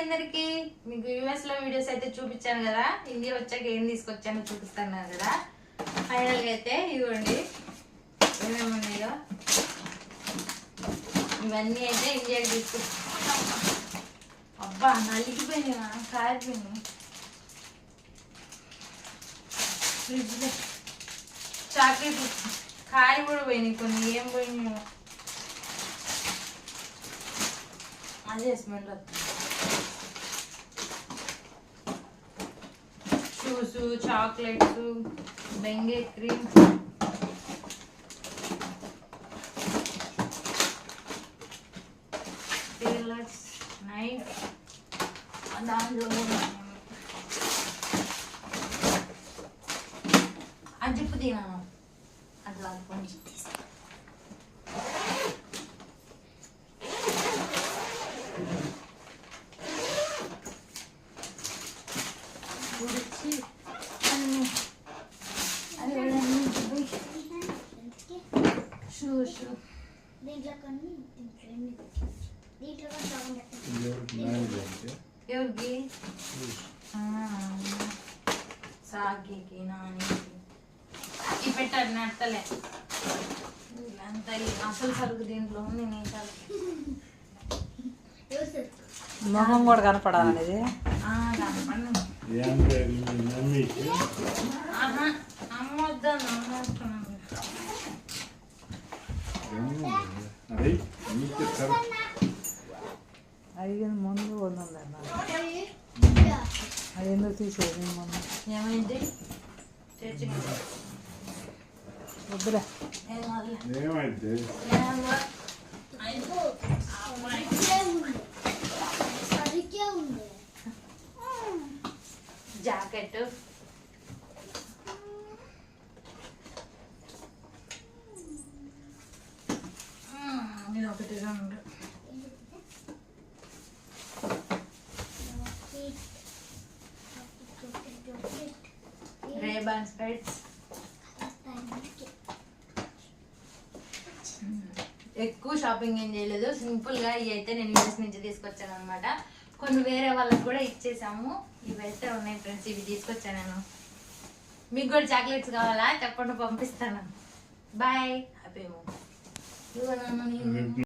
అందరికి మీకు యూఎస్లో వీడియోస్ అయితే చూపించాను కదా. ఇండియా వచ్చాక ఏం తీసుకొచ్చానో చూపిస్తాను కదా. ఫైనల్గా అయితే ఇవ్వండి. ఏమేమి ఉన్నాయో. ఇవన్నీ అయితే ఇండియాకి తీసుకొ అబ్బా నలిగిపోయినా కారిపోయినాయి ఫ్రిడ్జ్లో చాక్లెట్ కాయ కూడా పోయినాయి కొన్ని ఏం పోయినాయో. అదే smell shoes chocolates Bengay cream tailors knife దాంట్లో కూడా అది జిప్పు తినాను అట్లా కొంచెం దీంట్లో కొన్ని దీంట్లో ఎన్ని దీంట్లో కూడా సగం పెట్టండి ఎవరికి ఆ, సాగికి నానికి. ఈ పెట్టాడు నట్టలే అంతా అసలు సరుకు దీంట్లో ఉంది నీ సరుకు. యూసెఫ్ మొహం కూడా కనపడాలనేది ఆ, ఏం కాదు. అయిపో. సరికే ఉంది సరికే ఉంది జాకెట్ స్పెట్స్ ఎక్కువ షాపింగ్ ఏం చేయలేదు. సింపుల్గా ఇవి అయితే నేను యూఎస్ నుంచి తీసుకొచ్చాను అనమాట కొన్ని వేరే వాళ్ళకి కూడా ఇచ్చేసాము. ఇవైతే ఉన్నాయి ఫ్రెండ్స్ ఇవి తీసుకొచ్చాను నేను. మీకు కూడా చాక్లెట్స్ కావాలా? చెప్పండి పంపిస్తాను. బాయ్. హ్యాపీ.